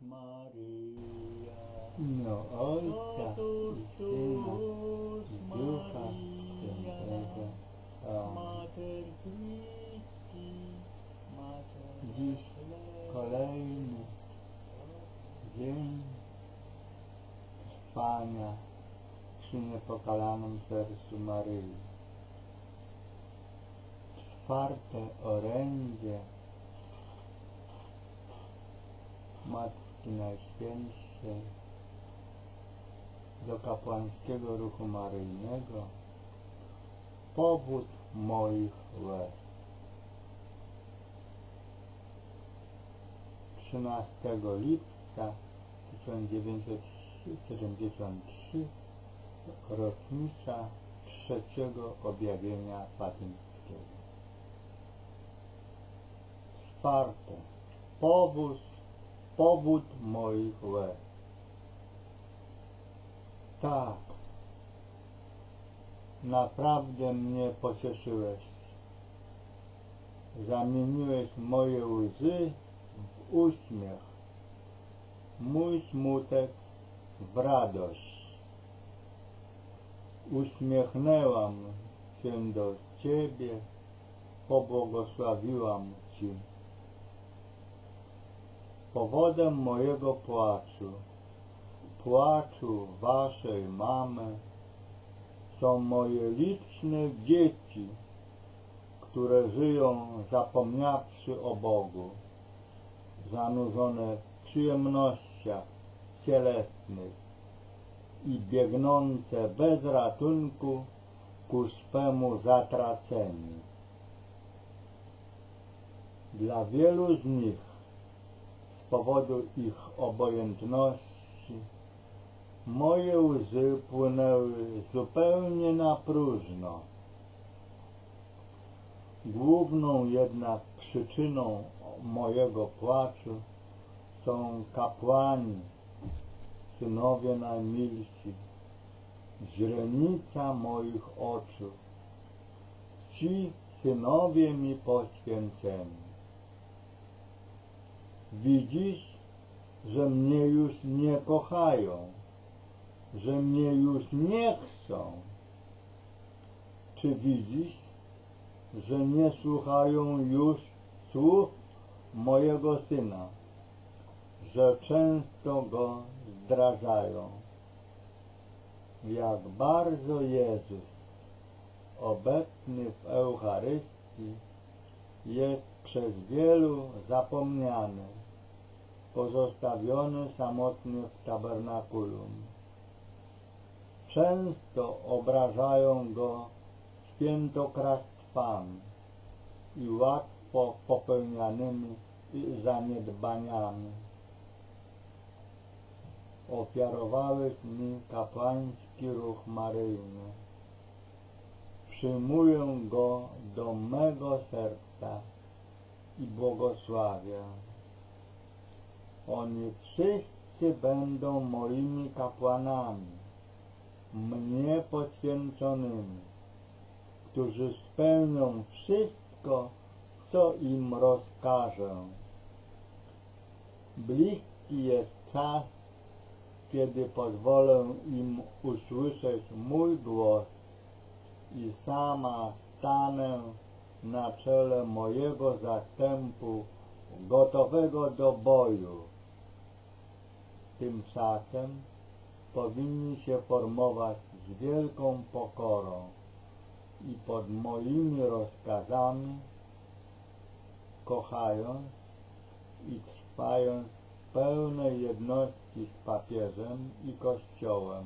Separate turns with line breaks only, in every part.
Maryja.
No Ojca
Totuż,
i Syna i Ducha. Świętego.
Mater Christi, Mater
Dziś kolejny dzień trwania przy niepokalanym sercu Maryi. Czwarte orędzie Matki Najświętszej do kapłańskiego ruchu maryjnego powód moich łez. 13 lipca 1973 rocznica trzeciego objawienia fatimskiego. Czwarte. Powód, powód moich łez. Tak. Naprawdę mnie pocieszyłeś. Zamieniłeś moje łzy w uśmiech, mój smutek w radość. Uśmiechnęłam się do Ciebie, pobłogosławiłam Ci. Powodem mojego płaczu, płaczu Waszej mamy, są moje liczne dzieci, które żyją zapomniawszy o Bogu zanurzone w przyjemnościach cielesnych i biegnące bez ratunku ku swemu zatraceniu. Dla wielu z nich z powodu ich obojętności moje łzy płynęły zupełnie na próżno. Główną jednak przyczyną mojego płaczu są kapłani, synowie najmilsi, źrenica moich oczu. Ci synowie mi poświęceni. Widzisz, że mnie już nie kochają, że mnie już nie chcą. Czy widzisz, że nie słuchają już słów mojego syna, że często go zdradzają. Jak bardzo Jezus obecny w Eucharystii jest przez wielu zapomniany, pozostawiony samotny w tabernakulum. Często obrażają go świętokradztwami i łatwo popełnianymi zaniedbaniami. Ofiarowałeś mi kapłański ruch maryjny. Przyjmuję go do mego serca i błogosławię. Oni wszyscy będą moimi kapłanami, mnie poświęconymi, którzy spełnią wszystko, co im rozkażę. Bliski jest czas, kiedy pozwolę im usłyszeć mój głos i sama stanę na czele mojego zastępu gotowego do boju. Tymczasem powinni się formować z wielką pokorą i pod moimi rozkazami, kochając i trwając w pełnej jedności z papieżem i Kościołem,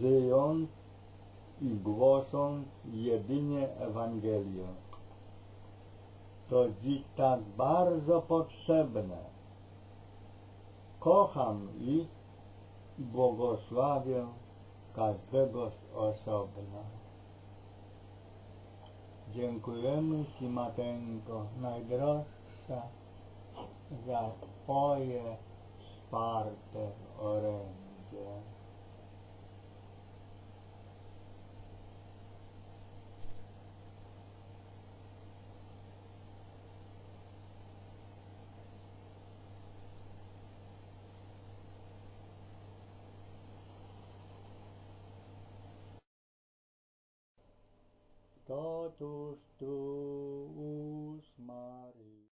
żyjąc i głosząc jedynie Ewangelię. To dziś tak bardzo potrzebne. Kocham i błogosławię każdego z osobna. Dziękujemy Ci, Mateńko, najdroższa, za Twoje czwarte orędzie. Το το στο